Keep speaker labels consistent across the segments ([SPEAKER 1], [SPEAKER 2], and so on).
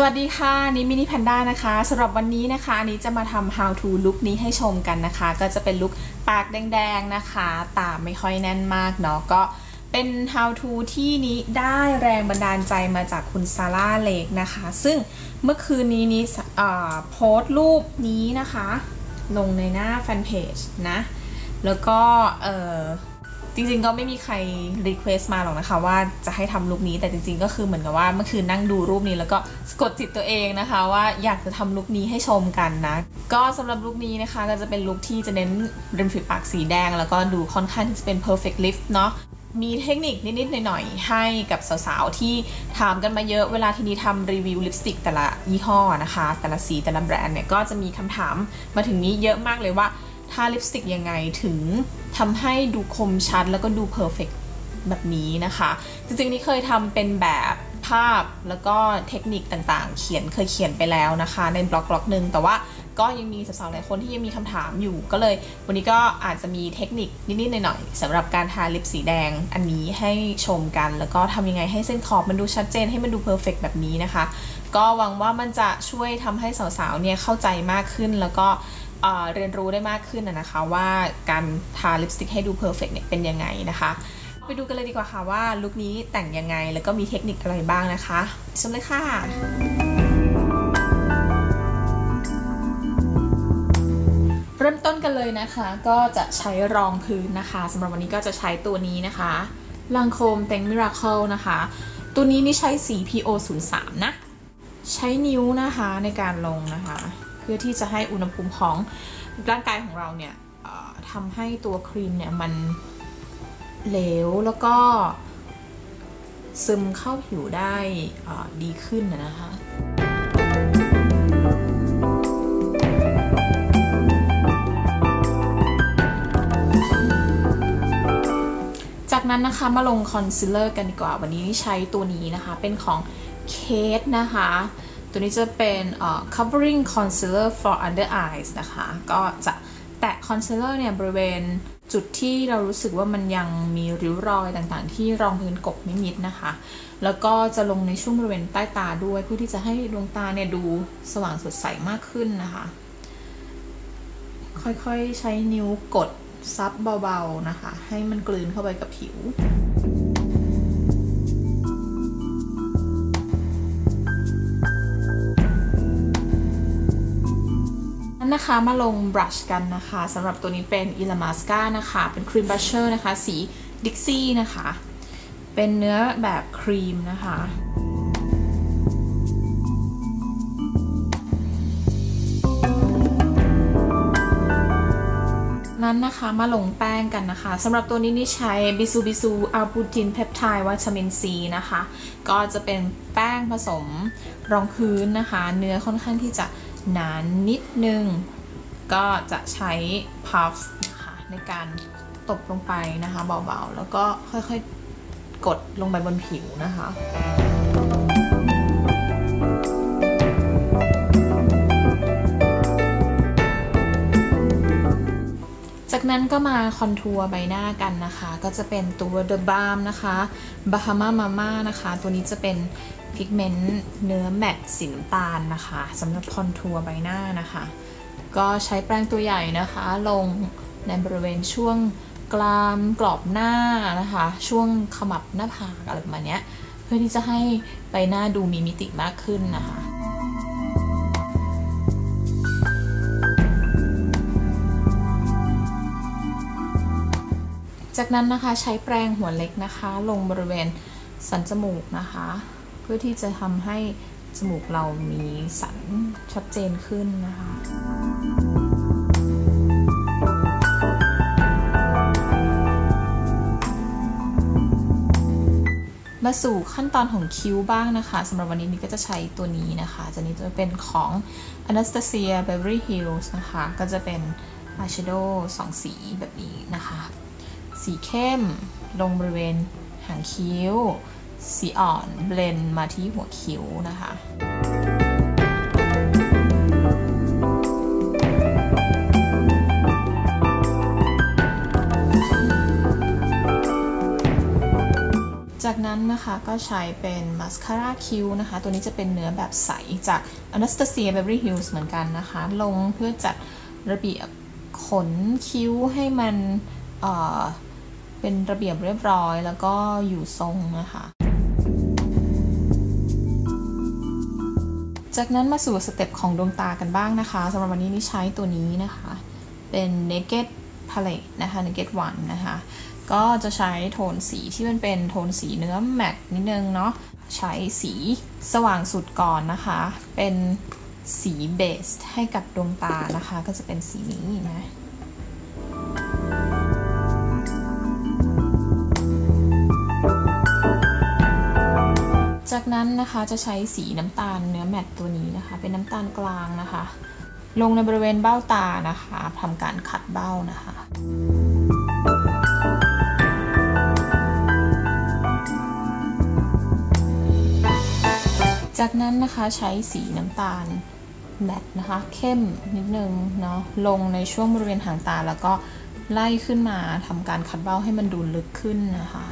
[SPEAKER 1] สวัสดีค่ะนี่มินิแพนด้านะคะสำหรับวันนี้นะคะอันนี้จะมาทำ how to look นี้ให้ชมกันนะคะ ก็จะเป็นลุคปากแดงๆนะคะ ตาไม่ค่อยแน่นมากเนาะก็เป็น how to ที่นี้ได้แรงบันดาลใจมาจากคุณซาร่าเลกนะคะ ซึ่งเมื่อคืนนี้นี้โพสต์รูปนี้นะคะ ลงในหน้าแฟนเพจนะ แล้วก็เออ จริงๆก็ไม่มีใครรีเควสต์มาหรอกนะคะ ว่าจะให้ทำลุคนี้แต่จริง ๆ ก็คือเหมือนกับว่าเมื่อคืนนั่งดูรูปนี้แล้วก็สะกดจิตตัวเองนะคะ ว่าอยากจะทำลุคนี้ให้ชมกันนะ ก็สำหรับลุคนี้นะคะ ก็จะเป็นลุคที่จะเน้นริมฝีปากสีแดง แล้วก็ดูค่อนข้างที่จะเป็น perfect lift เนาะมีเทคนิคนิดๆหน่อยๆให้กับสาวๆที่ถามกันมาเยอะเวลาที่นี้ทำรีวิวลิปสติกแต่ละยี่ห้อนะคะ แต่ละสีแต่ละแบรนด์เนี่ยก็จะมีคำถามมาถึงนี้เยอะมากเลยว่า ทาลิปสติกยังไงถึงทำให้ดูคมชัดแล้วก็ดูเพอร์เฟกแบบนี้นะคะ จริงๆนี่เคยทำเป็นแบบภาพแล้วก็เทคนิคต่างๆ เขียนเคยเขียนไปแล้วนะคะ ในบล็อกบล็อกหนึ่งแต่ว่าก็ยังมีสาวๆหลายคนที่ยังมีคำถามอยู่ ก็เลยวันนี้ก็อาจจะมีเทคนิคนิดๆหน่อยๆสำหรับการทาลิปสีแดงอันนี้ให้ชมกัน แล้วก็ทำยังไงให้เส้นขอบมันดูชัดเจนให้มันดูเพอร์เฟกแบบนี้นะคะ ก็หวังว่ามันจะช่วยทำให้สาวๆเนี่ยเข้าใจมากขึ้นแล้วก็ เรียนรู้ได้มากขึ้นนะคะว่าการทาลิปสติกให้ดูเพอร์เฟกเนี่ยเป็นยังไงนะคะ ไปดูกันเลยดีกว่าค่ะว่าลุคนี้แต่งยังไงแล้วก็มีเทคนิคอะไรบ้างนะคะชมเลยค่ะเริ่มต้นกันเลยนะคะ ก็จะใช้รองพื้นนะคะสำหรับวันนี้ก็จะใช้ตัวนี้นะคะลังโคมแตงมิราเคิลนะคะ ตัวนี้นี่ใช้สี PO03 นะ ใช้นิ้วนะคะในการลงนะคะ พื่อที่จะให้อุณหภูมิของร่างกายของเราเนี่ยทำให้ตัวครีมเนี่ยมันเหลวแล้วก็ซึมเข้าผิวได้ดีขึ้นนะคะจากนั้นนะคะมาลงคอนซีลเลอร์กันดีกว่า วันนี้ใช้ตัวนี้นะคะ เป็นของเคสนะคะ ตัวนี้จะเป็น uh, covering concealer for under eyes นะคะ ก็จะแตะ concealer เนี่ยบริเวณจุดที่เรารู้สึกว่ามันยังมีริ้วรอยต่างๆ ที่รองพื้นกบไม่มิดนะคะ แล้วก็จะลงในช่วงบริเวณใต้ตาด้วยเพื่อที่จะให้ดวงตาเนี่ยดูสว่างสดใสมากขึ้นนะคะ ค่อยๆใช้นิ้วกดซับเบาๆนะคะ ให้มันกลืนเข้าไปกับผิว นะคะมาลงบรัชกันนะคะสำหรับตัวนี้เป็นอิลามาสกานะคะ เป็นครีมบรัชเชอร์นะคะ สีดิกซี่นะคะ เป็นเนื้อแบบครีมนะคะนั้นนะคะมาลงแป้งกันนะคะสำหรับตัวนี้นี่ใช้บิซูบิซูอัลบูตินเพปไทด์วิตามินซีนะคะ ก็จะเป็นแป้งผสมรองพื้นนะคะ เนื้อค่อนข้างที่จะ หนานนิดนึง ก็จะใช้พัฟนะคะในการตบลงไปนะคะเบาๆ แล้วก็ค่อยๆกดลงไปบนผิวนะคะจากนั้นก็มาคอนทัวร์ใบหน้ากันนะคะ ก็จะเป็นตัว The Balm นะคะ Bahama Mama นะคะ ตัวนี้จะเป็น พิกเมนต์เนื้อแมตสีน้ำตาลนะคะสำหรับคอนทัวร์ใบหน้านะคะ ก็ใช้แป้งตัวใหญ่นะคะ ลงในบริเวณช่วงกรามกรอบหน้านะคะ ช่วงขมับหน้าผากอะไรประมาณนี้เพื่อที่จะให้ใบหน้าดูมีมิติมากขึ้นนะคะจากนั้นนะคะใช้แปรงหัวเล็กนะคะ ลงบริเวณสันจมูกนะคะ พื่อที่จะทำให้จมูกเรามีสันชัดเจนขึ้นนะคะมาสู่ขั้นตอนของคิ้วบ้างนะคะสำหรับวันนี้นี่ก็จะใช้ตัวนี้นะคะจะนี้จะเป็นของ Anastasia Beverly Hills นะคะ ก็จะเป็นอายแชโดว์สองสีแบบนี้นะคะ สีเข้มลงบริเวณหางคิ้ว สีอ่อนเบลนมาที่หัวคิ้วนะคะจากนั้นนะคะก็ใช้เป็นมาสคาร่าคิ้วนะคะ ตัวนี้จะเป็นเนื้อแบบใสจาก Anastasia Beverly Hills เหมือนกันนะคะ ลงเพื่อจัดระเบียบขนคิ้วให้มันเเป็นระเบียบเรียบร้อยแล้วก็อยู่ทรงนะคะ จากนั้นมาสู่สเต็ปของดวงตากันบ้างนะคะสำหรับวันนี้นี่ใช้ตัวนี้นะคะ เป็น Naked Palette นะคะ Naked One นะคะ ก็จะใช้โทนสีที่มันเป็นโทนสีเนื้อแมตนิดนึงเนาะใช้สีสว่างสุดก่อนนะคะ เป็นสีเบสให้กับดวงตานะคะ ก็จะเป็นสีนี้นะ จากนั้นนะคะจะใช้สีน้ำตาลเนื้อแมตตัวนี้นะคะ เป็นน้ำตาลกลางนะคะ ลงในบริเวณเบ้าตานะคะทำการขัดเบ้านะคะจากนั้นนะคะใช้สีน้ำตาลแมตนะคะ เข้มนิดนึงเนาะลงในช่วงบริเวณหางตาแล้วก็ไล่ขึ้นมาทำการคัดเบ้าให้มันดูลึกขึ้นนะคะ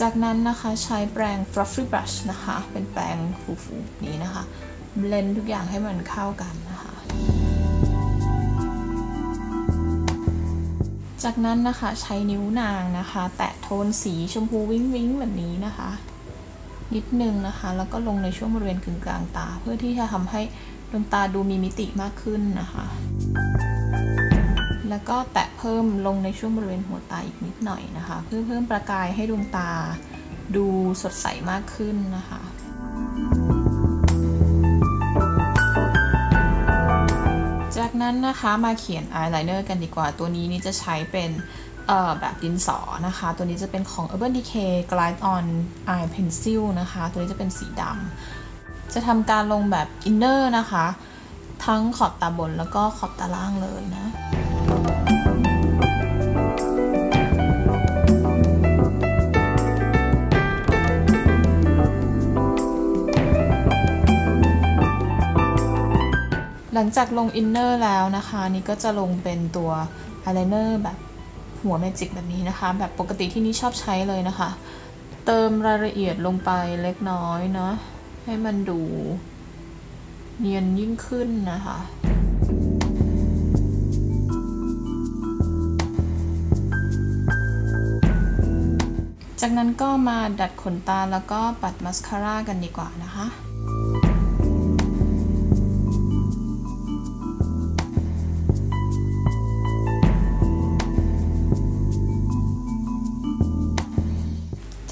[SPEAKER 1] จากนั้นนะคะใช้แปรง fluffy brush นะคะ เป็นแปรงฟูๆนี้นะคะ เบลนทุกอย่างให้มันเข้ากันนะคะ จากนั้นนะคะใช้นิ้วนางนะคะ แตะโทนสีชมพูวิ้งวิ้งแบบนี้นะคะ นิดนึงนะคะ แล้วก็ลงในช่วงบริเวณกึ่งกลางตา เพื่อที่จะทำให้ดวงตาดูมีมิติมากขึ้นนะคะ แล้วก็แตะเพิ่มลงในช่วงบริเวณหัวตาอีกนิดหน่อยนะคะ เพื่อเพิ่มประกายให้ดวงตาดูสดใสมากขึ้นนะคะจากนั้นนะคะมาเขียนอายไลเนอร์กันดีกว่าตัวนี้นี่จะใช้เป็นแบบดินสอนะคะ ตัวนี้จะเป็นของ Urban Decay Glide On Eye Pencil นะคะ ตัวนี้จะเป็นสีดำจะทำการลงแบบอินเนอร์นะคะ ทั้งขอบตาบนแล้วก็ขอบตาล่างเลยนะ หลังจากลงอินเนอร์แล้วนะคะนี่ก็จะลงเป็นตัวอายไลเนอร์แบบหัวเมจิกแบบนี้นะคะ แบบปกติที่นี่ชอบใช้เลยนะคะ เติมรายละเอียดลงไปเล็กน้อยเนาะให้มันดูเนียนยิ่งขึ้นนะคะ จากนั้นก็มาดัดขนตาแล้วก็ปัดมัสคาร่ากันดีกว่านะคะ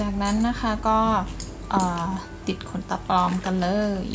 [SPEAKER 1] จากนั้นนะคะก็ติดขนตาปลอมกันเลย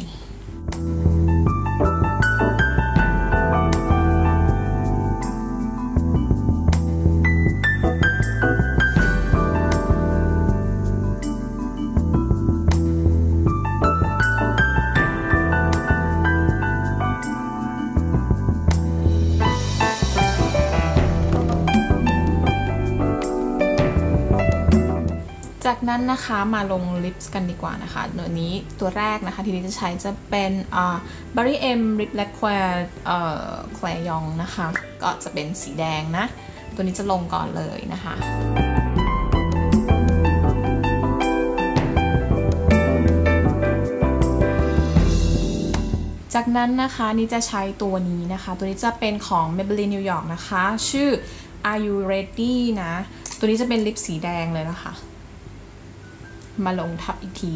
[SPEAKER 1] จากนั้นนะคะมาลงลิปส์กันดีกว่านะคะเนื้อนี้ตัวแรกนะคะ ทีนี้จะใช้จะเป็นอ่าบริเอ็มลิปแลคแควร์เอ่อแควร์ยองนะคะ ก็จะเป็นสีแดงนะ ตัวนี้จะลงก่อนเลยนะคะจากนั้นนะคะนี่จะใช้ตัวนี้นะคะ ตัวนี้จะเป็นของ Maybelline New York นะคะ ชื่อ Are You Ready นะ ตัวนี้จะเป็นลิปสีแดงเลยนะคะ มาลงทับอีกที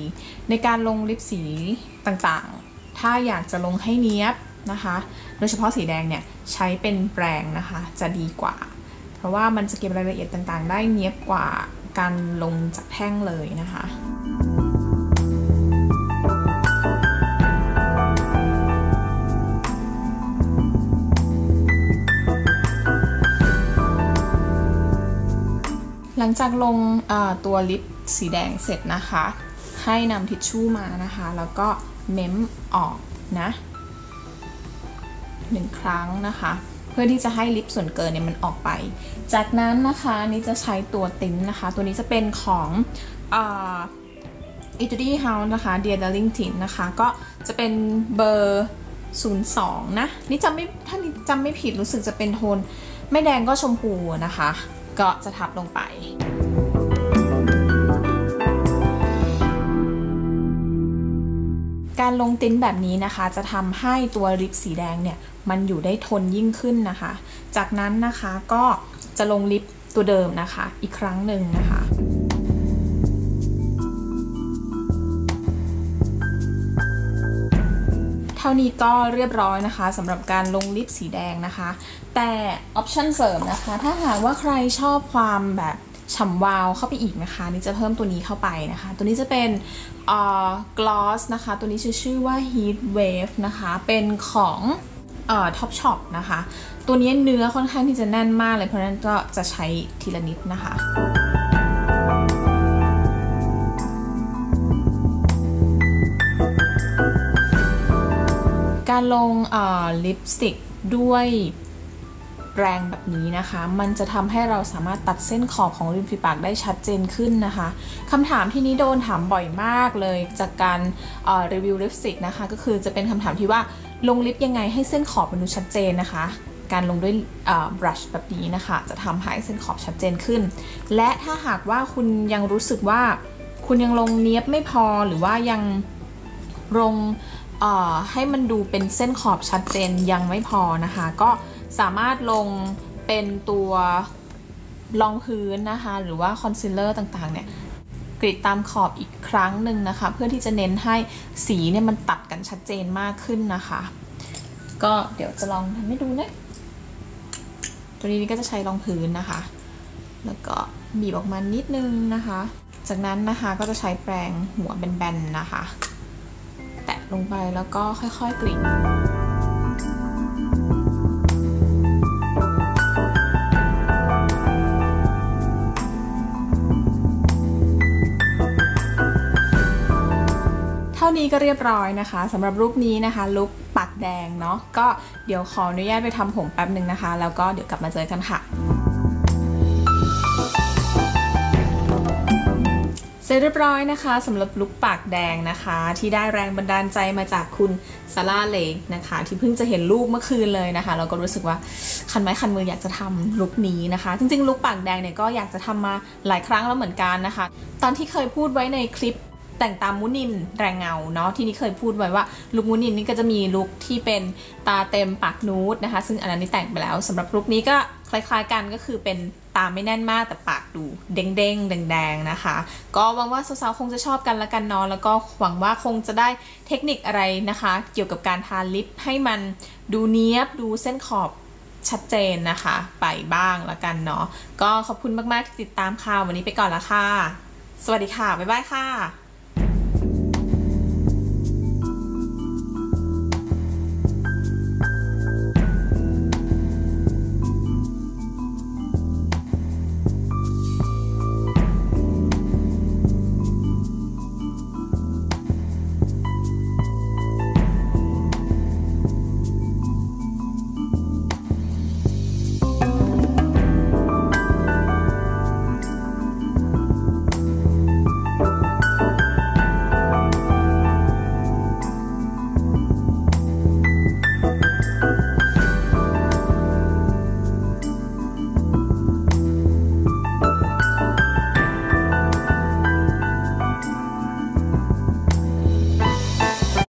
[SPEAKER 1] ในการลงลิปสีต่างๆ ถ้าอยากจะลงให้เนี้ยบนะคะ โดยเฉพาะสีแดงเนี่ยใช้เป็นแปรงนะคะจะดีกว่า เพราะว่ามันจะเก็บรายละเอียดต่างๆ ได้เนี้ยบกว่าการลงจากแท่งเลยนะคะหลังจากลงตัวลิป สีแดงเสร็จนะคะ ให้นำทิชชู่มานะคะ แล้วก็เม้มออกนะหนึ่งครั้งนะคะ เพื่อที่จะให้ลิปส่วนเกินเนี่ยมันออกไป จากนั้นนะคะนี่จะใช้ตัวติ้นนะคะ ตัวนี้จะเป็นของอิตาลีเฮาส์นะคะเดียร์ดาริงทินนะคะ ก็จะเป็นเบอร์02 นะ นี่จำไม่ถ้านี่จำไม่ผิดรู้สึกจะเป็นโทน ไม่แดงก็ชมพูนะคะ ก็จะทับลงไป การลงติ้นแบบนี้นะคะ จะทำให้ตัวลิปสีแดงเนี่ยมันอยู่ได้ทนยิ่งขึ้นนะคะ จากนั้นนะคะก็จะลงลิปตัวเดิมนะคะ อีกครั้งหนึ่งนะคะเท่านี้ก็เรียบร้อยนะคะสำหรับการลงลิปสีแดงนะคะ แต่ออปชันเสริมนะคะ ถ้าหากว่าใครชอบความแบบ ฉ่ำวาวเข้าไปอีกนะคะ นี่จะเพิ่มตัวนี้เข้าไปนะคะ ตัวนี้จะเป็นเอ่อกลอสนะคะ ตัวนี้ชื่อชื่อว่า Heat Wave นะคะ เป็นของเอ่อ Top Shop นะคะ ตัวนี้เนื้อค่อนข้างที่จะแน่นมากเลย เพราะฉะนั้นก็จะใช้ทีละนิดนะคะการลงลิปสติกด้วย แรงแบบนี้นะคะ มันจะทำให้เราสามารถตัดเส้นขอบของริมฝีปากได้ชัดเจนขึ้นนะคะคำถามที่นี้โดนถามบ่อยมากเลยจากการรีวิวลิปสติกนะคะ ก็คือจะเป็นคำถามที่ว่าลงลิปยังไงให้เส้นขอบมันดูชัดเจนนะคะการลงด้วยบรัชแบบนี้นะคะ จะทำให้เส้นขอบชัดเจนขึ้น และถ้าหากว่าคุณยังรู้สึกว่า คุณยังลงเนี้ยบไม่พอหรือว่ายังลงให้มันดูเป็นเส้นขอบชัดเจนยังไม่พอนะคะ ก็ สามารถลงเป็นตัวรองพื้นนะคะ หรือว่าคอนซีลเลอร์ต่างๆ เนี่ยกรีดตามขอบอีกครั้งหนึ่งนะคะ เพื่อที่จะเน้นให้สีเนี่ยมันตัดกันชัดเจนมากขึ้นนะคะ ก็เดี๋ยวจะลองทำให้ดูนะตัวนี้ก็จะใช้รองพื้นนะคะ แล้วก็บีบออกมานิดนึงนะคะ จากนั้นนะคะก็จะใช้แปรงหัวแบนๆนะคะ แตะลงไปแล้วก็ค่อยๆกรีด นี้ก็เรียบร้อยนะคะสำหรับลุคนี้นะคะลุคปากแดงเนาะก็เดี๋ยวขออนุญาตไปทำผมแป๊บหนึ่งนะคะ แล้วก็เดี๋ยวกลับมาเจอกันค่ะเสร็จเรียบร้อยนะคะสำหรับลุคปากแดงนะคะ ที่ได้แรงบันดาลใจมาจากคุณซาร่าเลกนะคะ ที่เพิ่งจะเห็นรูปเมื่อคืนเลยนะคะ เราก็รู้สึกว่าคันไม้คันมืออยากจะทำลุคนี้นะคะ จริงๆลุคปากแดงเนี่ยก็อยากจะทำมาหลายครั้งแล้วเหมือนกันนะคะ ตอนที่เคยพูดไว้ในคลิป แต่งตามมุนินแรงเงาเนาะที่นี่เคยพูดไว้ว่าลุคมุนินนี่ก็จะมีลุคที่เป็นตาเต็มปากนูดนะคะ ซึ่งอันนั้นนี่แต่งไปแล้วสำหรับลุคนี้ก็คล้ายๆกันก็คือเป็นตาไม่แน่นมากแต่ปากดูเด้งๆแดงๆนะคะ ก็หวังว่าสาวๆคงจะชอบกันละกันเนาะแล้วก็หวังว่าคงจะได้เทคนิคอะไรนะคะ เกี่ยวกับการทาลิปให้มันดูเนี้ยบดูเส้นขอบชัดเจนนะคะ ไปบ้างละกันเนาะก็ขอบคุณมากๆที่ติดตามค่ะวันนี้ไปก่อนละค่ะ สวัสดีค่ะ บ๊ายบายค่ะ